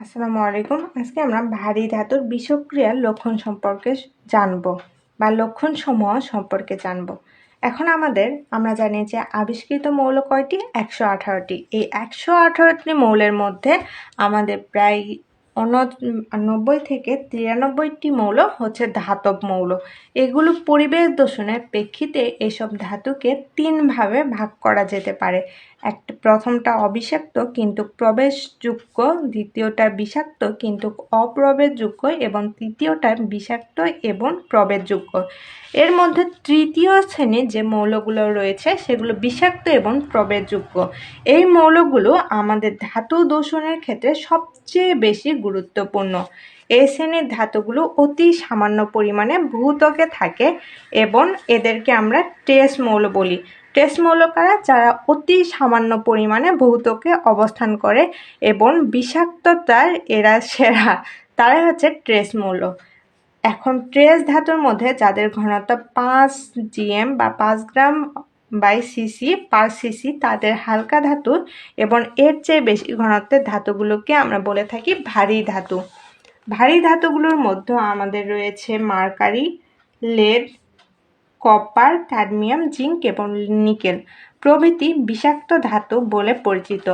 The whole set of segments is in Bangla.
আসসালামু আলাইকুম। আজকে আমরা ভারী ধাতুর বিষক্রিয়ার লক্ষণ সম্পর্কে জানব বা লক্ষণ সমূহ সম্পর্কে জানব। এখন আমাদের, আমরা জানি যে আবিষ্কৃত মৌল কয়টি? একশো আঠারোটি। এই একশো আঠারোটি মৌলের মধ্যে আমাদের প্রায় নব্বই থেকে তিরানব্বইটি মৌল হচ্ছে ধাতব মৌল। এগুলো পরিবেশ দূষণের প্রেক্ষিতে এসব ধাতুকে তিনভাবে ভাগ করা যেতে পারে। একটা, প্রথমটা অবিষাক্ত কিন্তু প্রবেশযোগ্য, দ্বিতীয়টা বিষাক্ত কিন্তু অপ্রবেশযোগ্য এবং তৃতীয়টা বিষাক্ত এবং প্রবেশযোগ্য। এর মধ্যে তৃতীয় শ্রেণির যে মৌলগুলো রয়েছে সেগুলো বিষাক্ত এবং প্রবেশযোগ্য। এই মৌলগুলো আমাদের ধাতু দূষণের ক্ষেত্রে সবচেয়ে বেশি গুরুত্বপূর্ণ। এই শ্রেণির ধাতুগুলো অতি সামান্য পরিমাণে ভূতকে থাকে এবং এদেরকে আমরা ট্রেস মৌল বলি। ট্রেস মৌল যারা অতি সামান্য পরিমাণে ভৌতকে অবস্থান করে এবং বিষাক্ততার এরা সেরা, তারাই হচ্ছে ট্রেস মৌল এখন ট্রেস ধাতুর মধ্যে যাদের ঘনত্ব পাঁচ জিএম বা পাঁচ gram by CC per CC, তাদের হালকা ধাতু এবং এর চেয়ে বেশি ঘনত্বের ধাতুগুলোকে আমরা বলে থাকি ভারী ধাতু। ভারী ধাতুগুলোর মধ্যে আমাদের রয়েছে mercury, lead copper, cadmium, zinc এবং নিকেল প্রভৃতি বিষাক্ত ধাতু বলে পরিচিত।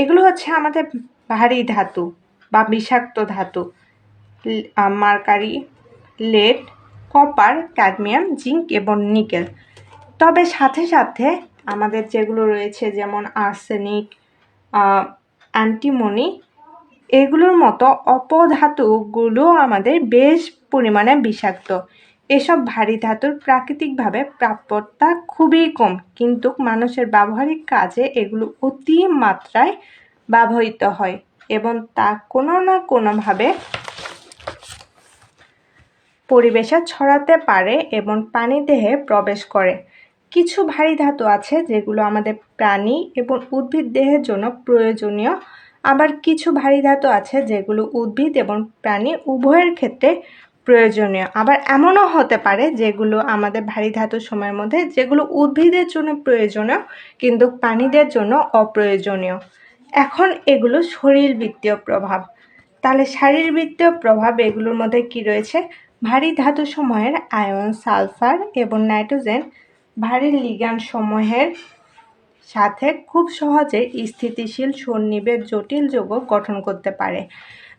এগুলো হচ্ছে আমাদের ভারী ধাতু বা বিষাক্ত ধাতু। Mercury, lead, copper, cadmium, zinc এবং নিকেল। তবে সাথে সাথে আমাদের যেগুলো রয়েছে যেমন আর্সেনিক অ্যান্টিমনি, এগুলোর মতো অপধাতুগুলো আমাদের বেশ পরিমাণে বিষাক্ত। এসব ভারী ধাতুর প্রাকৃতিকভাবে প্রাপ্যতা খুবই কম, কিন্তু মানুষের ব্যবহারিক কাজে এগুলো অতি মাত্রায় ব্যবহৃত হয় এবং তা কোনো না কোনোভাবে পরিবেশে ছড়াতে পারে এবং পানি দেহে প্রবেশ করে। কিছু ভারী ধাতু আছে যেগুলো আমাদের প্রাণী এবং উদ্ভিদ দেহের জন্য প্রয়োজনীয়। আবার কিছু ভারী ধাতু আছে যেগুলো উদ্ভিদ এবং প্রাণী উভয়ের ক্ষেত্রে প্রয়োজনীয়। আবার এমনও হতে পারে যেগুলো আমাদের ভারী ধাতু সময়ের মধ্যে যেগুলো উদ্ভিদের জন্য প্রয়োজনীয় কিন্তু প্রাণীদের জন্য অপ্রয়োজনীয়। এখন এগুলো শরীরবৃত্তীয় প্রভাব। তাহলে শারীরবৃত্তীয় প্রভাব এগুলোর মধ্যে কি রয়েছে? ভারী ধাতু সময়ের আয়ন, সালফার এবং নাইট্রোজেন ভারী লিগান সমূহের সাথে খুব সহজে স্থিতিশীল সন্নিবেশ জটিল যৌগ গঠন করতে পারে।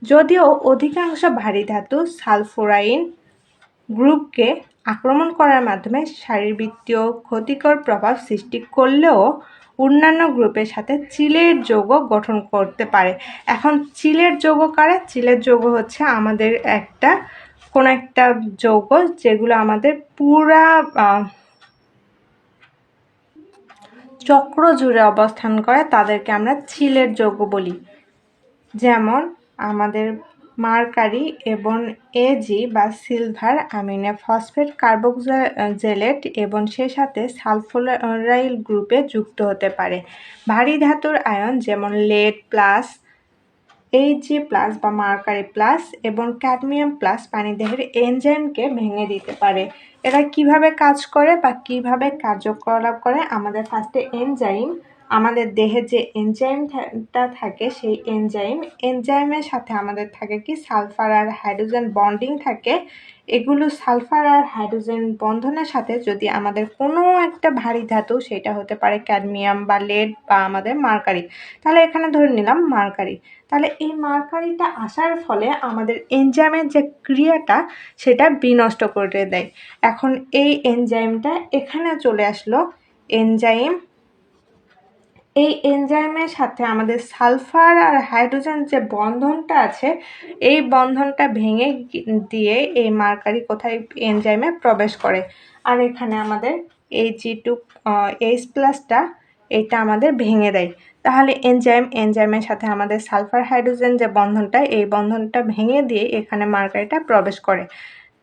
যদিও অধিকাংশ ভারী ধাতু সালফোরাইন গ্রুপকে আক্রমণ করার মাধ্যমে শারীরবৃত্তীয় ক্ষতিকর প্রভাব সৃষ্টি করলেও অন্যান্য গ্রুপের সাথে চিলের যৌগ গঠন করতে পারে। এখন চিলের যৌগ কারা? চিলের যৌগ হচ্ছে আমাদের একটা, কোনো একটা যৌগ যেগুলো আমাদের পুরা চক্র জুড়ে অবস্থান করে, তাদেরকে আমরা চিলের যৌগ বলি। যেমন আমাদের মার্কারি এবং এজি বা সিলভার আমিনে ফসফেট কার্বোক্সিলেট এবং সে সাথে সালফোরাইল গ্রুপে যুক্ত হতে পারে। ভারী ধাতুর আয়ন যেমন লেড প্লাস এইচজি প্লাস বা মার্কারি প্লাস এবং ক্যাডমিয়াম প্লাস পানিদেহের এনজাইমকে ভেঙে দিতে পারে। এরা কীভাবে কাজ করে বা কীভাবে কার্যকলাপ করে? আমাদের ফার্স্টে এনজাইম আমাদের দেহে যে এনজাইমটা থাকে, সেই এনজাইম এনজাইমের সাথে আমাদের থাকে কি সালফার আর হাইড্রোজেন বন্ডিং থাকে। এগুলো সালফার আর হাইড্রোজেন বন্ধনের সাথে যদি আমাদের কোনো একটা ভারী ধাতু, সেটা হতে পারে ক্যাডমিয়াম বা লেড বা আমাদের মার্কারি তাহলে এখানে ধরে নিলাম মার্কারি তাহলে এই মার্কারিটা আসার ফলে আমাদের এনজাইমের যে ক্রিয়াটা, সেটা বিনষ্ট করে দেয়। এখন এই এনজাইমটা এখানে চলে আসলো এনজাইম এই এনজাইমের সাথে আমাদের সালফার আর হাইড্রোজেন যে বন্ধনটা আছে, এই বন্ধনটা ভেঙে দিয়ে এই মার্কারি কোথায় এনজাইমে প্রবেশ করে। আর এখানে আমাদের এই জি টু এইচ প্লাসটা এটা আমাদের ভেঙে দেয়। তাহলে এনজাইম, এনজাইমের সাথে আমাদের সালফার হাইড্রোজেন যে বন্ধনটা, এই বন্ধনটা ভেঙে দিয়ে এখানে মার্কারিটা প্রবেশ করে।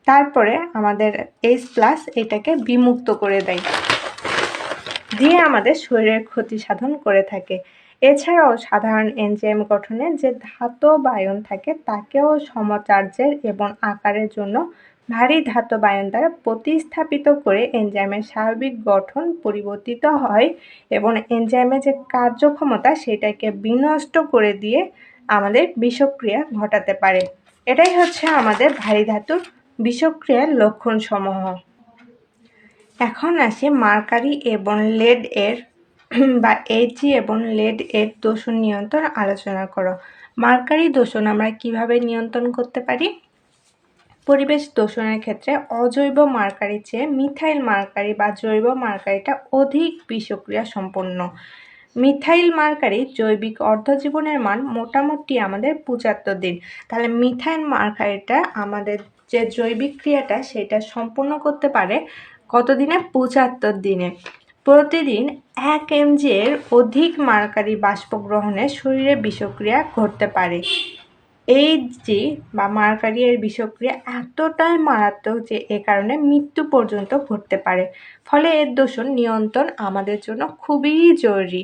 তারপরে আমাদের এইচ প্লাস এটাকে বিমুক্ত করে দেয়। দিয়ে আমাদের শরীরের ক্ষতি সাধন করে থাকে। এছাড়াও সাধারণ এনজাইম গঠনে যে ধাতব আয়ন থাকে, তাকেও সমচার্যের এবং আকারের জন্য ভারী ধাতব আয়ন দ্বারা প্রতিস্থাপিত করে এনজাইমের স্বাভাবিক গঠন পরিবর্তিত হয় এবং এনজাইমের যে কার্যক্ষমতা, সেটাকে বিনষ্ট করে দিয়ে আমাদের বিষক্রিয়া ঘটাতে পারে। এটাই হচ্ছে আমাদের ভারী ধাতুর বিষক্রিয়ার লক্ষণসমূহ। এখন আসি মার্কারি এবং লেড এর, বা এজি এবং লেড এর দূষণ নিয়ন্ত্রণ আলোচনা করো। মার্কারি দূষণ আমরা কীভাবে নিয়ন্ত্রণ করতে পারি? পরিবেশ দূষণের ক্ষেত্রে অজৈব মার্কারির চেয়ে মিথাইল মার্কারি বা জৈব মার্কারিটা অধিক বিষক্রিয়া সম্পন্ন। মিথাইল মার্কারি জৈবিক অর্ধজীবনের মান মোটামুটি আমাদের পঁচাত্তর দিন। তাহলে মিথাইল মার্কারিটা আমাদের যে জৈবিক ক্রিয়াটা সেটা সম্পূর্ণ করতে পারে কতদিনে? পঁচাত্তর দিনে। প্রতিদিন এক এমজি এর অধিক মার্কারি বাষ্প গ্রহণে শরীরে বিষক্রিয়া ঘটতে পারে। এই যে বা মার্কারি এর বিষক্রিয়া এতটাই মারাত্মক যে এ কারণে মৃত্যু পর্যন্ত ঘটতে পারে। ফলে এর দূষণ নিয়ন্ত্রণ আমাদের জন্য খুবই জরুরি।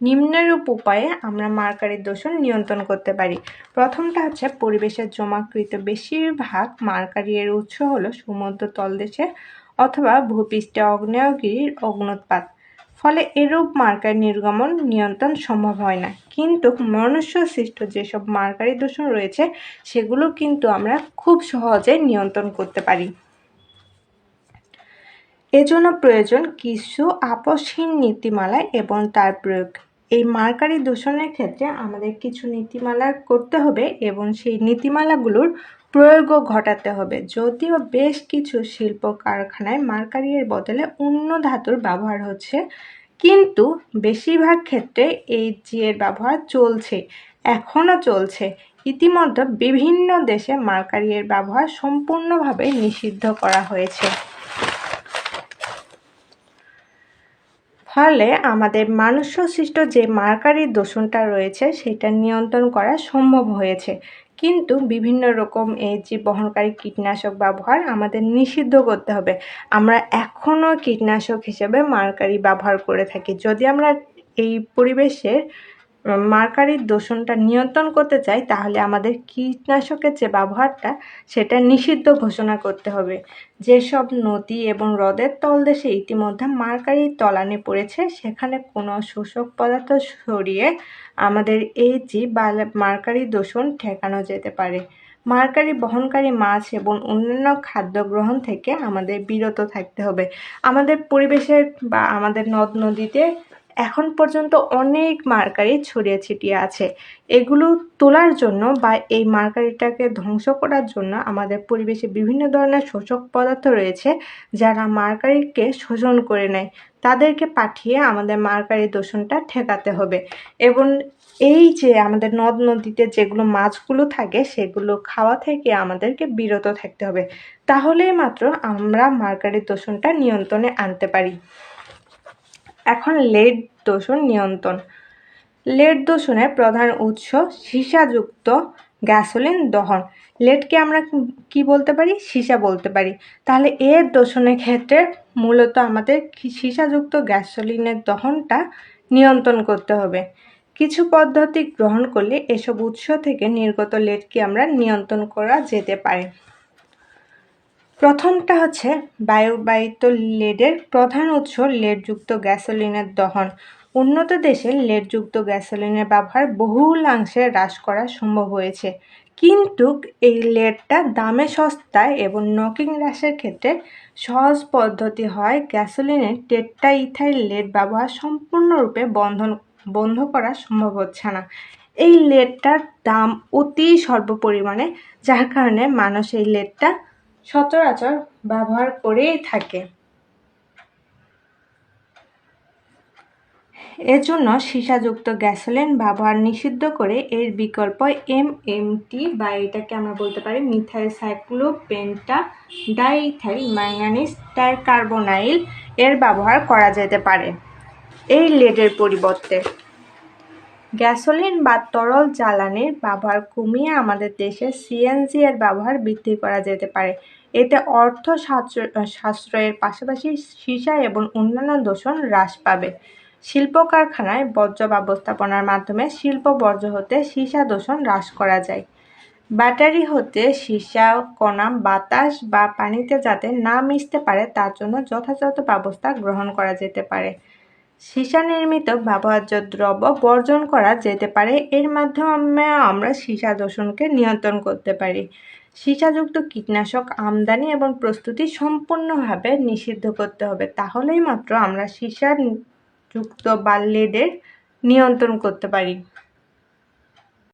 নিম্নরূপ উপায়ে আমরা মার্কারির দূষণ নিয়ন্ত্রণ করতে পারি। প্রথমটা হচ্ছে পরিবেশের জমাকৃত বেশিরভাগ মার্কারি এর উৎস হলো সমুদ্র তলদেশে অথবা ভূপৃষ্ঠে অগ্নেয়গিরির অগ্নুৎপাত। ফলে এরূপ মার্কার নির্গমন নিয়ন্ত্রণ সম্ভব হয় না। কিন্তু মনুষ্য সৃষ্ট যেসব মার্কারি দূষণ রয়েছে, সেগুলো কিন্তু আমরা খুব সহজে নিয়ন্ত্রণ করতে পারি। এজন্য প্রয়োজন কিছু আপসহীন নীতিমালা এবং তার প্রয়োগ। এই মার্কারি দূষণের ক্ষেত্রে আমাদের কিছু নীতিমালা করতে হবে এবং সেই নীতিমালাগুলোর প্রয়োগও ঘটাতে হবে। যদিও বেশ কিছু শিল্প কারখানায় মার্কারির বদলে অন্য ধাতুর ব্যবহার হচ্ছে, কিন্তু বেশিরভাগ ক্ষেত্রে এই জিয়ের ব্যবহার চলছে, এখনও চলছে। ইতিমধ্যে বিভিন্ন দেশে মার্কারিয়ের ব্যবহার সম্পূর্ণভাবে নিষিদ্ধ করা হয়েছে। ফলে আমাদের মানুষ সৃষ্ট যে মার্কারি দূষণটা রয়েছে, সেটা নিয়ন্ত্রণ করা সম্ভব হয়েছে। কিন্তু বিভিন্ন রকম এই যে বহনকারী কীটনাশক ব্যবহার আমাদের নিষিদ্ধ করতে হবে। আমরা এখনও কীটনাশক হিসেবে মার্কারি ব্যবহার করে থাকি। যদি আমরা এই পরিবেশের মার্কারির দূষণটা নিয়ন্ত্রণ করতে চাই, তাহলে আমাদের কীটনাশকের যে ব্যবহারটা, সেটা নিষিদ্ধ ঘোষণা করতে হবে। যেসব নদী এবং হ্রদের তলদেশে ইতিমধ্যে মার্কারির তলানি পড়েছে, সেখানে কোনো শোষক পদার্থ সরিয়ে আমাদের এই জি বা মার্কারি দূষণ ঠেকানো যেতে পারে। মার্কারি বহনকারী মাছ এবং অন্যান্য খাদ্য গ্রহণ থেকে আমাদের বিরত থাকতে হবে। আমাদের পরিবেশের বা আমাদের নদ নদীতে এখন পর্যন্ত অনেক মার্কারি ছড়িয়ে ছিটিয়ে আছে। এগুলো তোলার জন্য বা এই মার্কারিটাকে ধ্বংস করার জন্য আমাদের পরিবেশে বিভিন্ন ধরনের শোষক পদার্থ রয়েছে যারা মার্কারিকে শোষণ করে নেয়। তাদেরকে পাঠিয়ে আমাদের মার্কারি দূষণটা ঠেকাতে হবে। এবং এই যে আমাদের নদ নদীতে যেগুলো মাছগুলো থাকে, সেগুলো খাওয়া থেকে আমাদেরকে বিরত থাকতে হবে। তাহলেই মাত্র আমরা মার্কারি দূষণটা নিয়ন্ত্রণে আনতে পারি। এখন লেড দূষণ নিয়ন্ত্রণ। লেড দূষণের প্রধান উৎস সীসাযুক্ত গ্যাসোলিন দহন। লেডকে আমরা কি বলতে পারি? সীসা বলতে পারি। তাহলে এর দূষণের ক্ষেত্রে মূলত আমাদের সীসাযুক্ত গ্যাসোলিনের দহনটা নিয়ন্ত্রণ করতে হবে। কিছু পদ্ধতি গ্রহণ করলে এসব উৎস থেকে নির্গত লেডকে আমরা নিয়ন্ত্রণ করা যেতে পারে। প্রথমটা হচ্ছে বায়ুবাহিত লেডের প্রধান উৎস লেডযুক্ত গ্যাসোলিনের দহন। উন্নত দেশে লেডযুক্ত গ্যাসোলিনের ব্যবহার বহুলাংশে হ্রাস করা সম্ভব হয়েছে। কিন্তু এই লেডটা দামে সস্তায় এবং নকিং হ্রাসের ক্ষেত্রে সহজ পদ্ধতি হয় গ্যাসোলিনের টেট্টা ইথাইল লেড ব্যবহার সম্পূর্ণরূপে বন্ধন, বন্ধ করা সম্ভব হচ্ছে না। এই লেডটার দাম অতি স্বল্প পরিমাণে, যার কারণে মানুষ এই লেডটা সচরাচর ব্যবহার করেই থাকে। এজন্য সীসাযুক্ত গ্যাসোলিন ব্যবহার নিষিদ্ধ করে এর বিকল্প এম এমএমটি বা এটাকে আমরা বলতে পারি methylcyclopentadienyl manganese tricarbonyl এর ব্যবহার করা যেতে পারে। এই লেডের পরিবর্তে গ্যাসোলিন বা তরল জ্বালানির ব্যবহার কমিয়ে আমাদের দেশে সিএনজি এর ব্যবহার বৃদ্ধি করা যেতে পারে। এতে অর্থ সাশ্রয়ের পাশাপাশি সীসা এবং অন্যান্য দূষণ হ্রাস পাবে। শিল্প কারখানায় বর্জ্য ব্যবস্থাপনার মাধ্যমে শিল্প বর্জ্য হতে সীসা দূষণ হ্রাস করা যায়। ব্যাটারি হতে সীসা, কণা, বাতাস বা পানিতে যাতে না মিশতে পারে, তার জন্য যথাযথ ব্যবস্থা গ্রহণ করা যেতে পারে। সীসা নির্মিত ব্যবহার্য দ্রব্য বর্জন করা যেতে পারে। এর মাধ্যমে আমরা সীসা দূষণকে নিয়ন্ত্রণ করতে পারি। সীসাযুক্ত কীটনাশক আমদানি এবং প্রস্তুতি সম্পূর্ণভাবে নিষিদ্ধ করতে হবে। তাহলেই মাত্র আমরা সীসা যুক্ত বাল্যদের নিয়ন্ত্রণ করতে পারি।